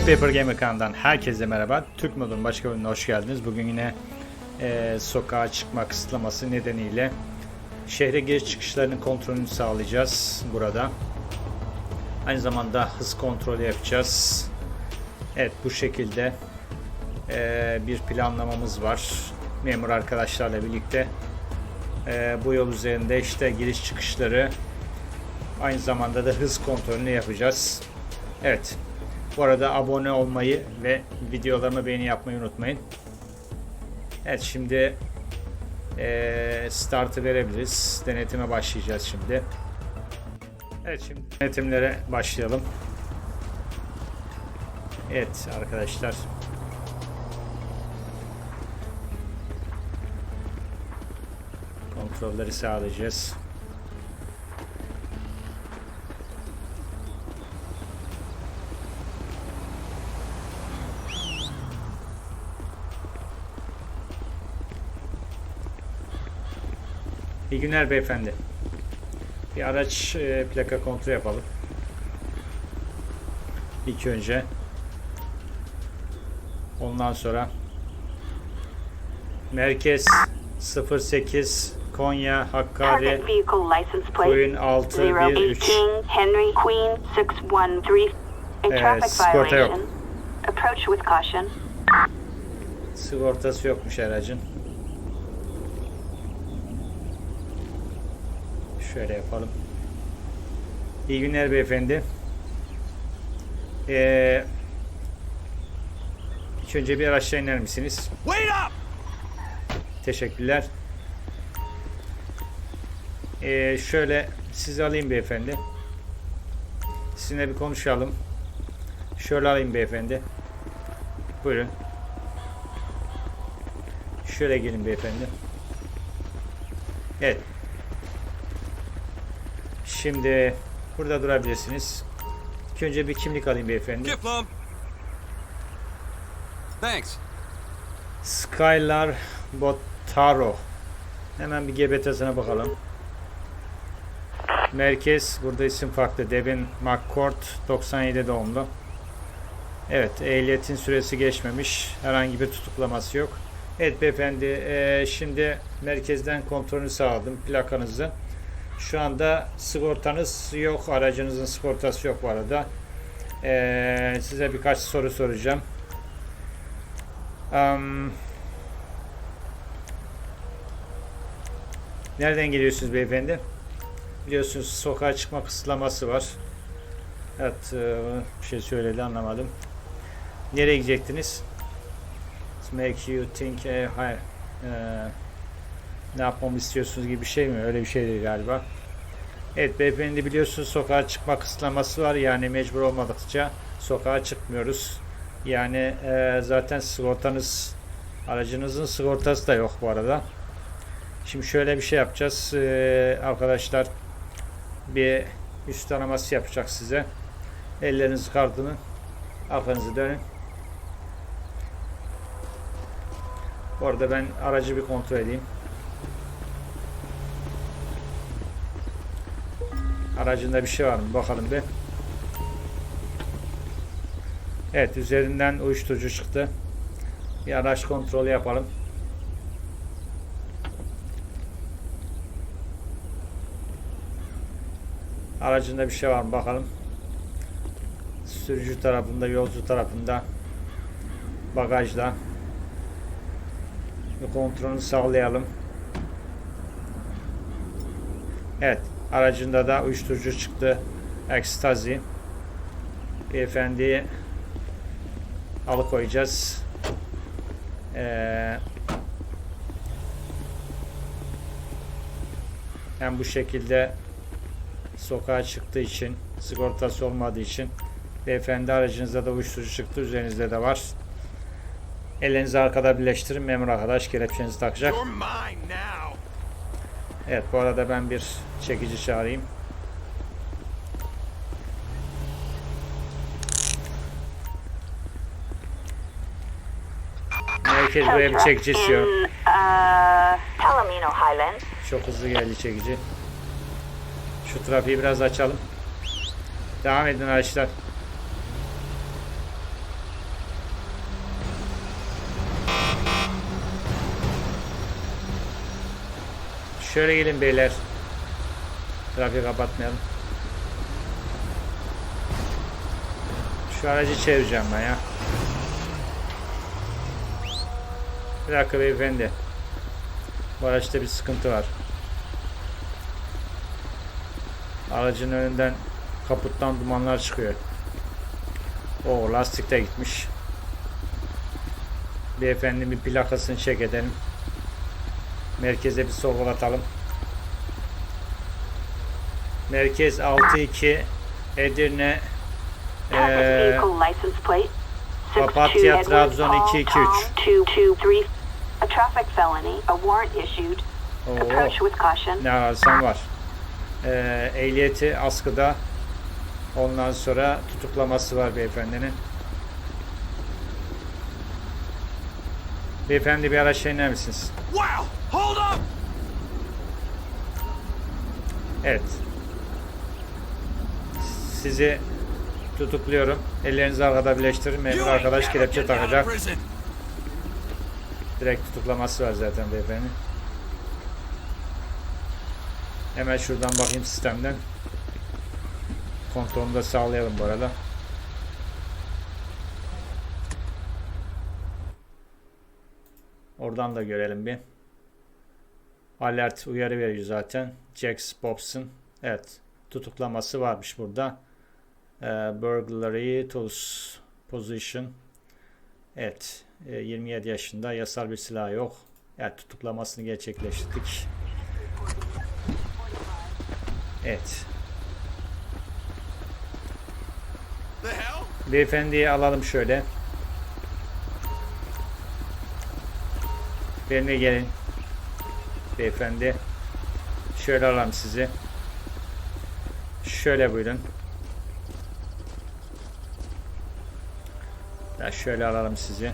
Black Paper Gamer kanalından herkese merhaba. Türk modunun başka bölümüne hoş geldiniz. Bugün yine e, sokağa çıkma kısıtlaması nedeniyle şehre giriş çıkışlarının kontrolünü sağlayacağız burada. Aynı zamanda hız kontrolü yapacağız. Evet bu şekilde e, bir planlamamız var. Memur arkadaşlarla birlikte e, bu yol üzerinde işte giriş çıkışları aynı zamanda da hız kontrolünü yapacağız. Evet. Bu arada abone olmayı ve videolarımı beğeni yapmayı unutmayın. Evet şimdi startı verebiliriz. Denetime başlayacağız şimdi. Evet şimdi denetimlere başlayalım. Evet arkadaşlar. Kontrolleri sağlayacağız. İyi günler beyefendi. Bir araç e, plaka kontrol yapalım. İlk önce. Ondan sonra Merkez 08 Konya Hakkari Target vehicle license plate Koyun 6 1 3 018 Henry Queen 613. A Eh, traffic sigorta yok. sigortası yokmuş aracın. Şöyle yapalım. İyi günler beyefendi. Ee, ilk önce bir aşağı iner misiniz? Wait up! Teşekkürler. Ee, şöyle sizi alayım beyefendi. Sizinle bir konuşalım. Şöyle alayım beyefendi. Buyurun. Şöyle gelin beyefendi. Evet. Şimdi burada durabilirsiniz. İlk önce bir kimlik alayım beyefendi. Thanks. Skylar Botaro. Hemen bir GBT'sine bakalım. Merkez, burada isim farklı. Devin McCourt, 97 doğumlu. Evet, ehliyetin süresi geçmemiş. Herhangi bir tutuklaması yok. Evet beyefendi, eee, şimdi merkezden kontrolünü sağladım, plakanızı. Şu anda sigortanız yok, aracınızın sigortası yok bu arada. Eee, size birkaç soru soracağım. Am, Nereden geliyorsunuz beyefendi? Biliyorsunuz sokağa çıkma kısıtlaması var. Evet, e, bir şey söyledi anlamadım. Nereye gidecektiniz? Make you think, e, hayır, e, ne yapmamı istiyorsunuz gibi bir şey mi? Öyle bir şey değil galiba. Evet beyefendi biliyorsunuz sokağa çıkma kısıtlaması var. Yani mecbur olmadıkça sokağa çıkmıyoruz. Yani e, zaten sigortanız, aracınızın sigortası da yok bu arada. Şimdi şöyle bir şey yapacağız. Ee, arkadaşlar bir üst taraması yapacak size. Ellerinizi kaldırın. Arkanızı dönün. Bu arada ben aracı bir kontrol edeyim. Aracında bir şey var mı? Bakalım bir. Evet üzerinden uyuşturucu çıktı. Bir araç kontrolü yapalım. Aracında bir şey var mı bakalım. Sürücü tarafında, yolcu tarafında, bagajda. Bir kontrolünü sağlayalım. Evet, aracında da uyuşturucu çıktı. Ekstazi. Beyefendiyi alıkoyacağız. Ee, hem bu şekilde sokağa çıktığı için, sigortası olmadığı için beyefendi aracınızda da uyuşturucu çıktı, üzerinizde de var. Ellerinizi arkada birleştirin, memur arkadaş kelepçenizi takacak. Evet, bu arada ben bir çekici çağırayım. Merkez buraya bir çekici istiyor. Uh. Çok hızlı geldi çekici. Şu trafiği biraz açalım. Devam edin arkadaşlar. Şöyle gelin beyler. Trafiği kapatmayalım. Şu aracı çevireceğim ben ya. Bir dakika beyefendi. Bu araçta bir sıkıntı var. Aracın önünden kaputtan dumanlar çıkıyor. O lastik de gitmiş. Beyefendi bir plakasını çek edelim. Merkeze bir sorgulatalım. Merkez 62 Edirne plate. Papatya, 62 Trabzon, Edwards 223. Hall, 223. A traffic felony. A warrant issued. Approach with caution. ne ararsan var. Eee, ehliyeti askıda. Ondan sonra tutuklaması var beyefendinin. Beyefendi bir araçla iner misiniz? Wow! Hold up! Evet. Sizi tutukluyorum. Ellerinizi arkada birleştirin. Memur arkadaş kelepçe takacak. Direkt tutuklaması var zaten beyefendi. Hemen şuradan bakayım sistemden. Kontrolünü de sağlayalım bu arada. Oradan da görelim bir. Alert uyarı veriyor zaten. Jax Bobson. Evet. Tutuklaması varmış burada. Ee, burglary tools position. Evet. e, 27 yaşında. Yasal bir silah yok. Evet. Tutuklamasını gerçekleştirdik. Evet. Beyefendiyi alalım şöyle. Benimle gelin. Beyefendi. Şöyle alalım sizi. Şöyle buyurun. Ya şöyle alalım sizi.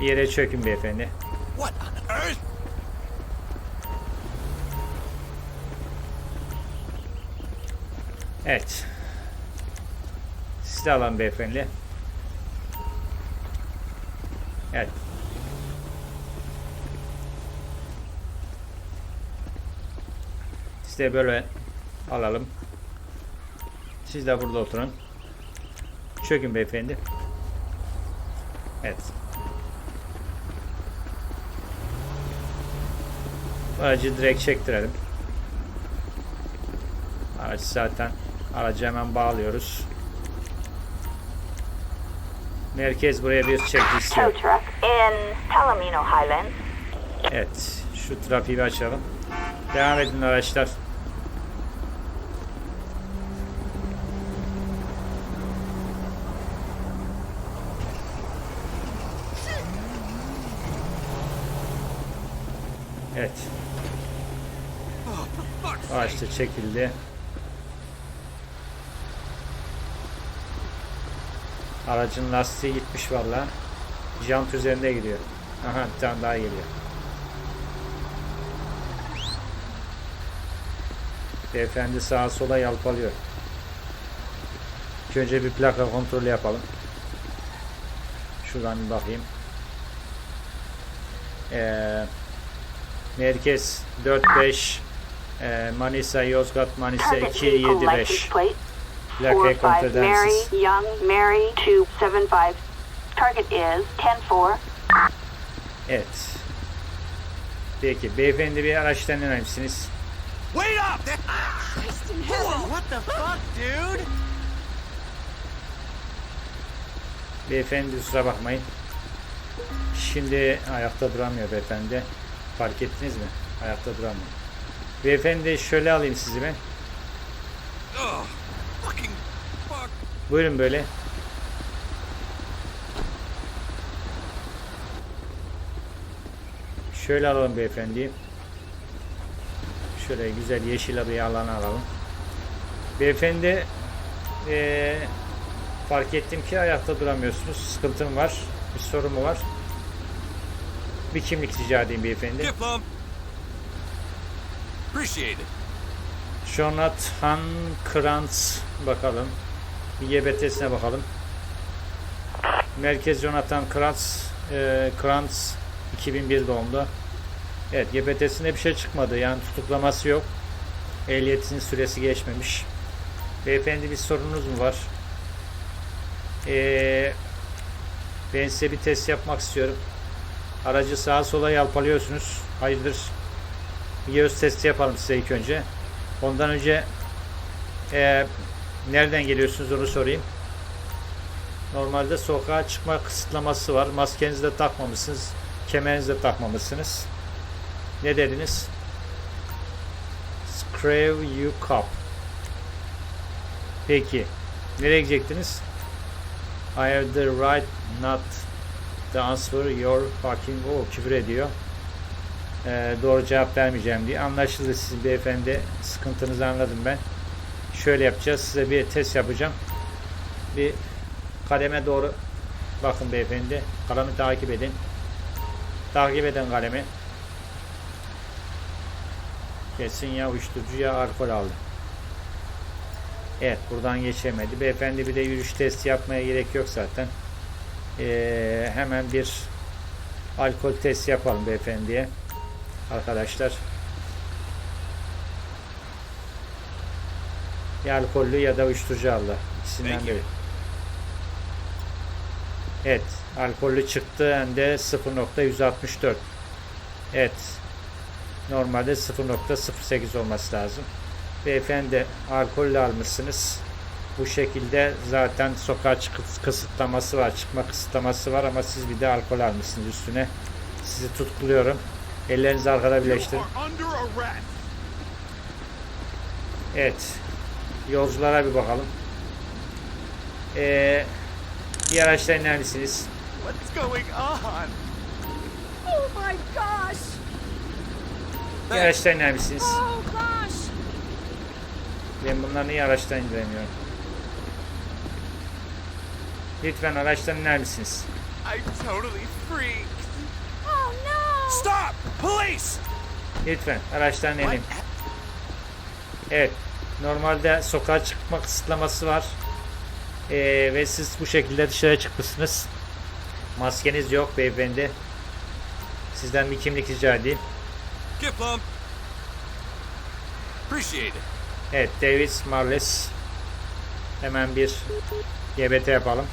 Bir yere çökün beyefendi. Evet. Siz de alın beyefendi. Evet. De böyle alalım. Siz de burada oturun. Çökün beyefendi. Evet. Aracı direkt çektirelim. Araç zaten aracı hemen bağlıyoruz. Merkez buraya bir Palomino Highlands. Evet. Şu trafiği açalım. Devam edin araçlar. Evet. Da çekildi. Aracın lastiği gitmiş valla. Jant üzerinde gidiyor. Aha bir tane daha geliyor. Beyefendi sağa sola yalpalıyor. İlk önce bir plaka kontrolü yapalım. Şuradan bir bakayım. Ee, merkez 45 ee, Manisa Yozgat Manisa Target vehicle license 275 plate. Plakayı 45 kontrol eder Mary misiniz? Young Mary 275. Target is 104. Evet. Peki beyefendi bir araçtan iner misiniz? Wait up! Whoa, what the fuck, dude? Beyefendi kusura bakmayın. Şimdi ayakta duramıyor beyefendi. Fark ettiniz mi? Ayakta duramıyor. Beyefendi şöyle alayım sizi ben. Oh. Buyurun böyle. Şöyle alalım beyefendi. Şöyle güzel yeşil bir alan alalım. Beyefendi eee, fark ettim ki ayakta duramıyorsunuz. Sıkıntım var. Bir sorun mu var? Bir kimlik rica edeyim beyefendi. Appreciate it. Jonathan Krantz bakalım. YBT'sine bakalım. Merkez Jonathan Krantz e, Krantz 2001 doğumlu. Evet GBT'sinde bir şey çıkmadı. Yani tutuklaması yok. Ehliyetinin süresi geçmemiş. Beyefendi bir sorunuz mu var? Ee, ben size bir test yapmak istiyorum. Aracı sağa sola yalpalıyorsunuz. Hayırdır? Bir göz testi yapalım size ilk önce. Ondan önce ee, nereden geliyorsunuz onu sorayım. Normalde sokağa çıkma kısıtlaması var. Maskenizi de takmamışsınız. Kemerinizi de takmamışsınız. Ne dediniz? Scrave you cup. Peki. Nereye gidecektiniz? I have the right not to answer your fucking o küfür ediyor. Ee, doğru cevap vermeyeceğim diye. Anlaşıldı sizin beyefendi. Sıkıntınızı anladım ben. Şöyle yapacağız. Size bir test yapacağım. Bir kaleme doğru bakın beyefendi. Kalemi takip edin. Takip edin kalemi. Kesin ya uyuşturucu ya alkol aldı. Evet buradan geçemedi. Beyefendi bir de yürüyüş testi yapmaya gerek yok zaten. Ee, hemen bir alkol testi yapalım beyefendiye. Arkadaşlar. Ya alkollü ya da uyuşturucu aldı. İkisinden biri. Evet. Alkollü çıktı hem de 0.164. Evet. Normalde 0.08 olması lazım. Beyefendi alkollü almışsınız. Bu şekilde zaten sokağa çıkış kısıtlaması var, çıkma kısıtlaması var ama siz bir de alkol almışsınız üstüne. Sizi tutukluyorum. Ellerinizi arkada birleştirin. Evet. Yolculara bir bakalım. Ee, bir araçtan iner misiniz? What's going on? Oh my gosh! Bir araçtan iner misiniz? Oh gosh! Ben bunları niye araçtan indiremiyorum? Lütfen araçtan iner misiniz? I'm totally freaked. Stop! Police! Lütfen araçtan inin. Evet. Normalde sokağa çıkma kısıtlaması var. Ee, ve siz bu şekilde dışarı çıkmışsınız. Maskeniz yok beyefendi. Sizden bir kimlik rica edeyim. Evet Davis Marles. Hemen bir GBT yapalım.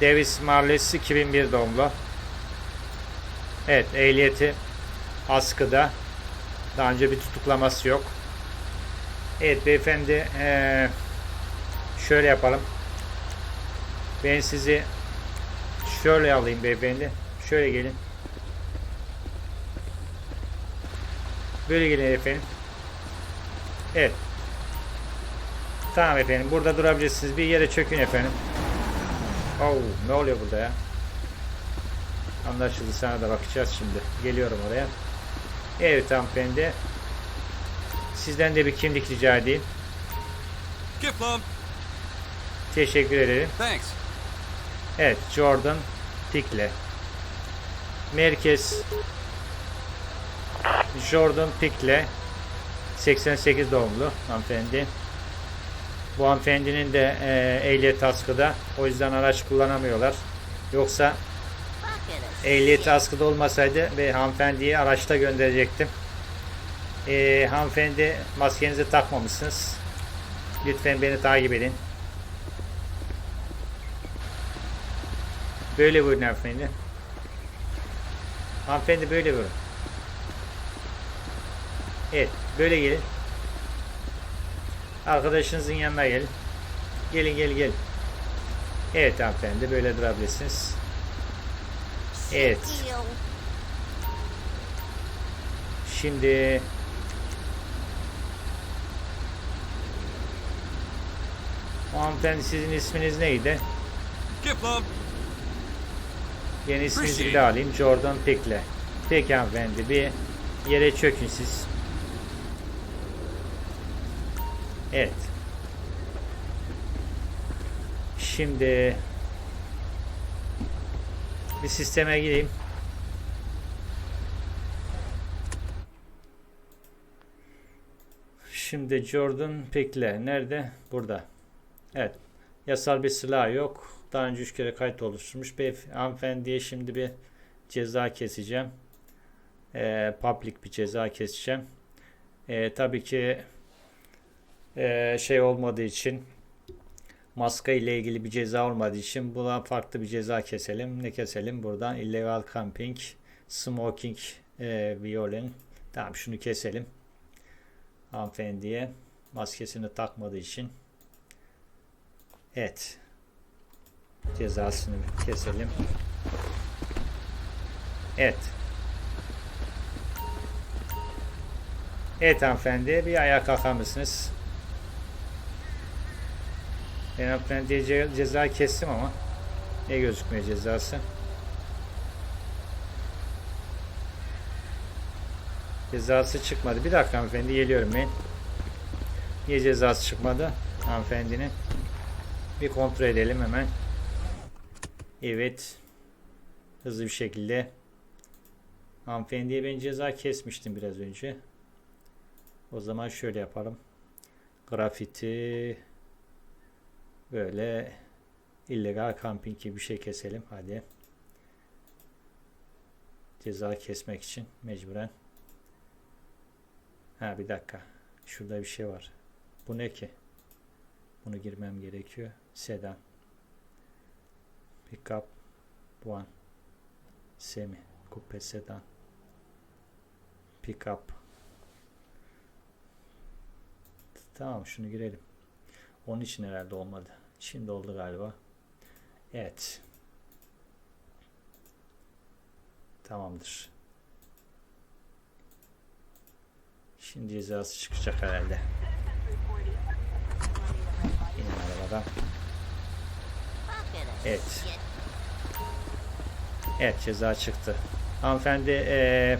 Davis Marles 2001 doğumlu. Evet ehliyeti askıda. Daha önce bir tutuklaması yok. Evet beyefendi eee, şöyle yapalım. Ben sizi şöyle alayım beyefendi. Şöyle gelin. Böyle gelin efendim. Evet. Tamam efendim. Burada durabilirsiniz. Bir yere çökün efendim. Oh, ne oluyor burada ya? Anlaşıldı. Sana da bakacağız şimdi. Geliyorum oraya. Evet hanımefendi. Sizden de bir kimlik rica edeyim. Plump. Teşekkür ederim. Thanks. Evet, Jordan Pickle. Merkez Jordan Pickle 88 doğumlu hanımefendi. Bu hanımefendinin de e, ehliyet askıda. O yüzden araç kullanamıyorlar. Yoksa ehliyet askıda olmasaydı ve hanımefendiyi araçta gönderecektim. E, hanımefendi maskenizi takmamışsınız. Lütfen beni takip edin. Böyle buyurun hanımefendi. Hanımefendi böyle buyurun. Evet, böyle gelin. Arkadaşınızın yanına gelin. Gelin, gelin, gelin. Evet hanımefendi, böyle durabilirsiniz. Evet. Şimdi hanımefendi sizin isminiz neydi? Get plump. Yeni isminizi bir daha alayım. Jordan Pickle. Peki hanımefendi bir yere çökün siz. Evet. Şimdi bir sisteme gireyim. Şimdi Jordan Pickle nerede? Burada. Evet. Yasal bir silah yok. Daha önce 3 kere kayıt oluşturmuş. Beyef hanımefendiye şimdi bir ceza keseceğim. Ee, public bir ceza keseceğim. Ee, tabii ki ee, şey olmadığı için maska ile ilgili bir ceza olmadığı için buna farklı bir ceza keselim. Ne keselim buradan? Illegal camping, smoking, e, violin. Tamam şunu keselim. Hanımefendiye maskesini takmadığı için. Evet. Cezasını keselim. Evet. Evet hanımefendi bir ayağa kalkar mısınız? Ben ce- ceza kestim ama ne gözükmüyor cezası? Cezası çıkmadı. Bir dakika hanımefendi geliyorum ben. Niye cezası çıkmadı hanımefendinin? Bir kontrol edelim hemen. Evet. Hızlı bir şekilde. Hanımefendiye ben ceza kesmiştim biraz önce. O zaman şöyle yapalım. Grafiti böyle illegal camping gibi bir şey keselim. Hadi. Ceza kesmek için mecburen. Ha bir dakika. Şurada bir şey var. Bu ne ki? Bunu girmem gerekiyor. Sedan. Pickup. One. Semi. Coupe sedan. Pickup. Tamam şunu girelim. Onun için herhalde olmadı. Şimdi oldu galiba. Evet. Tamamdır. Şimdi cezası çıkacak herhalde. İnin arabadan. Evet. Evet ceza çıktı. Hanımefendi eee,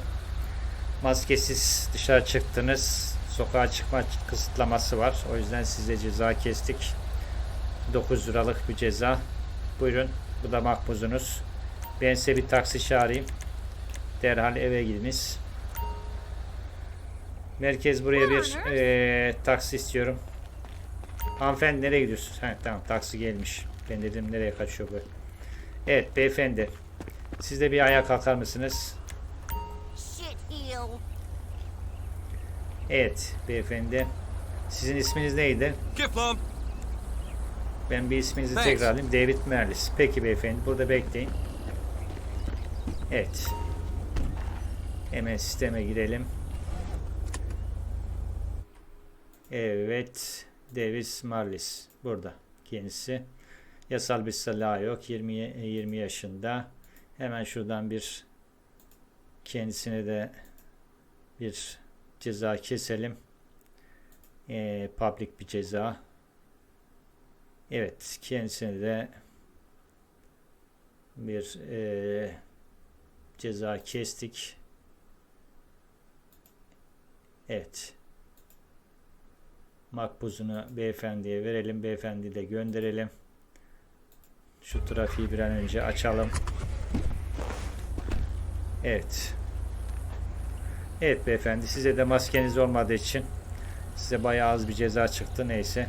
maskesiz dışarı çıktınız. Sokağa çıkma kısıtlaması var. O yüzden size ceza kestik. 9 liralık bir ceza. Buyurun. Bu da makbuzunuz. Ben size bir taksi çağırayım. Derhal eve gidiniz. Merkez buraya bir eee, taksi istiyorum. Hanımefendi nereye gidiyorsunuz? Ha, tamam taksi gelmiş. Ben dedim nereye kaçıyor bu? Evet beyefendi. Siz de bir ayağa kalkar mısınız? Evet beyefendi. Sizin isminiz neydi? Kiflum. Ben bir isminizi Thanks. tekrarlayayım. David Merlis. Peki beyefendi. Burada bekleyin. Evet. Hemen sisteme girelim. Evet. Davis Marlis. Burada. Kendisi. Yasal bir silahı yok. 20, 20 yaşında. Hemen şuradan bir kendisine de bir ceza keselim. Ee, public bir ceza. Evet, kendisine de bir eee, ceza kestik. Evet. Makbuzunu beyefendiye verelim. Beyefendi de gönderelim. Şu trafiği bir an önce açalım. Evet. Evet beyefendi size de maskeniz olmadığı için size bayağı az bir ceza çıktı. Neyse.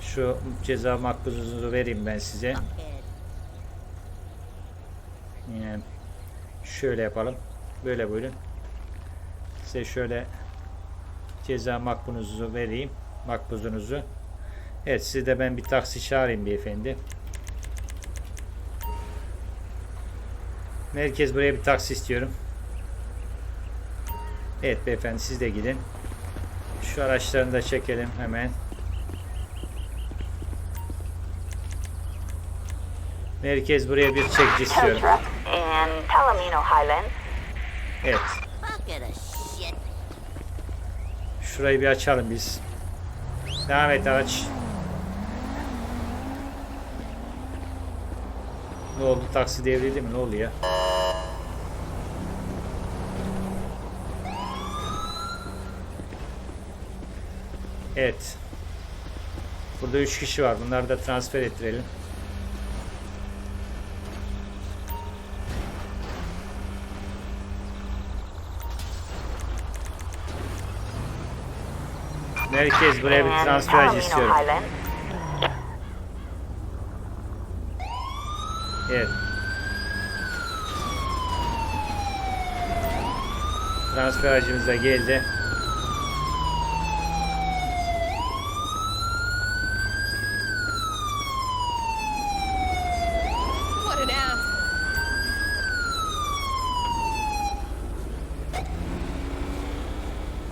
Şu ceza makbuzunuzu vereyim ben size. Yani şöyle yapalım. Böyle buyurun. Size şöyle ceza makbuzunuzu vereyim. Makbuzunuzu. Evet size de ben bir taksi çağırayım beyefendi. Merkez buraya bir taksi istiyorum. Evet beyefendi siz de gidin. Şu araçlarını da çekelim hemen. Merkez buraya bir çekici istiyorum. Evet. Şurayı bir açalım biz. Devam et aç. Ne oldu? Taksi devrildi mi? Ne oluyor? Evet. Burada 3 kişi var. Bunları da transfer ettirelim. Merkez buraya bir Palomino istiyorum. Evet. Transfer aracımız da geldi. What an ass.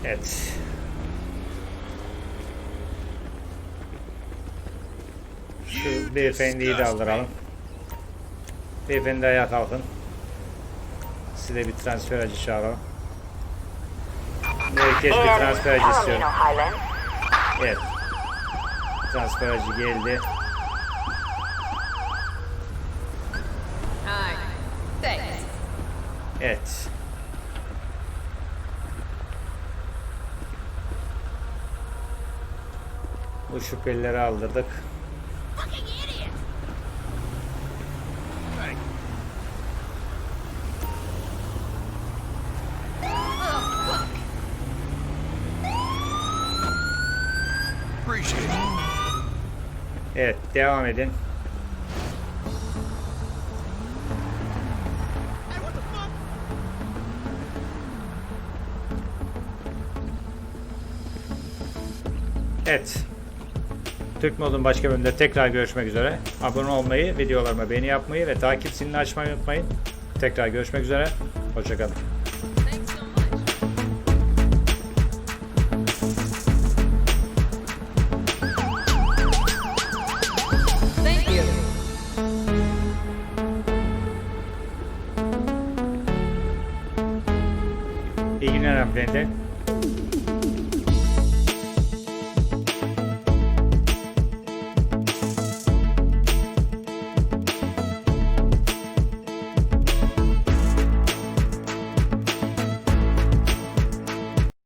Evet. Şu beyefendiyi de aldıralım. Beyefendi ayağa kalkın. Size bir transfer acı çağıralım. Herkes bir transfer acı istiyor. Evet. Transfer acı geldi. Evet. Bu şüphelileri aldırdık. Fucking idiot! Appreciate it. Evet, devam edin. Evet. Türk Mod'un başka bölümünde tekrar görüşmek üzere. Abone olmayı, videolarıma beğeni yapmayı ve takip zilini açmayı unutmayın. Tekrar görüşmek üzere. Hoşçakalın.